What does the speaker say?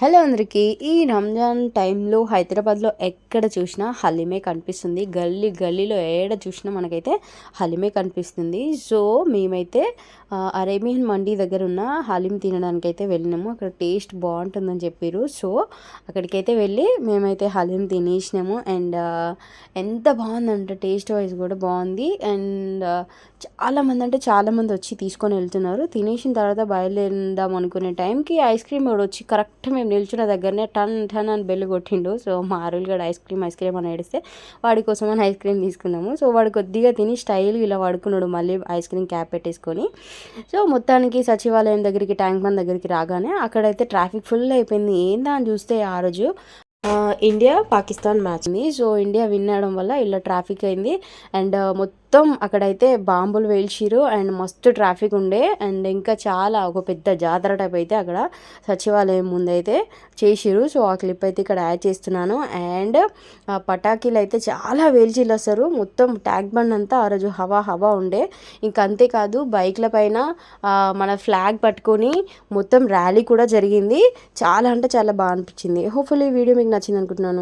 Hello అందరికీ ఈ రంజాన్ టైంలో హైదరాబాద్లో ఎక్కడ చూసినా హలీమే కనిపిస్తుంది. గల్లీ గల్లీలో ఏడ చూసినా మనకైతే హలీమే కనిపిస్తుంది. సో మేమైతే అరేబియన్ మండీ దగ్గర ఉన్న హలీం తినడానికి అయితే వెళ్ళినాము. అక్కడ టేస్ట్ బాగుంటుందని చెప్పారు సో అక్కడికైతే వెళ్ళి మేమైతే హలీం తినేసినాము. అండ్ ఎంత బాగుందంటే టేస్ట్ వైజ్ కూడా బాగుంది. అండ్ చాలామంది అంటే చాలామంది వచ్చి తీసుకొని వెళ్తున్నారు. తినేసిన తర్వాత బయలుదేరదాం అనుకునే టైంకి ఐస్ క్రీమ్ కూడా వచ్చి కరెక్ట్ మేము నిల్చున్న దగ్గరనే టన్ టన్ అని బెల్లు కొట్టిండు. సో మా గడ ఐస్ క్రీమ్ ఐస్ క్రీమ్ అని ఏడిస్తే వాడి కోసం అని ఐస్ క్రీమ్ తీసుకున్నాము. సో వాడు కొద్దిగా తిని స్టైల్ ఇలా పడుకున్నాడు మళ్ళీ ఐస్ క్రీమ్ క్యాప్ పెట్టేసుకొని. సో మొత్తానికి సచివాలయం దగ్గరికి ట్యాంక్ బండ్ దగ్గరికి రాగానే అక్కడైతే ట్రాఫిక్ ఫుల్ అయిపోయింది. ఏందా అని చూస్తే ఆ రోజు ఇండియా పాకిస్తాన్ మ్యాచ్ ఉంది సో ఇండియా విన్ అవడం వల్ల ఇలా ట్రాఫిక్ అయింది. అండ్ uh, మొత్తం అక్కడైతే బాంబులు వేల్చిరు అండ్ మస్తు ట్రాఫిక్ ఉండే. అండ్ ఇంకా చాలా ఒక పెద్ద జాతర టైప్ అయితే అక్కడ సచివాలయం ముందైతే చేసిరు సో ఆ క్లిప్ అయితే ఇక్కడ యాడ్ చేస్తున్నాను. అండ్ ఆ పటాకీలు అయితే చాలా వేల్చిలు వస్తారు మొత్తం ట్యాగ్ బండ్ అంతా ఆ రోజు హవా హవా ఉండే. ఇంకా అంతేకాదు బైక్ల పైన మన ఫ్లాగ్ పట్టుకొని మొత్తం ర్యాలీ కూడా జరిగింది. చాలా అంటే చాలా బాగా అనిపించింది. హోప్ఫుల్లీ వీడియో మీకు నచ్చింది ಅನ್ಬಿಟ್ಟು ನಾನು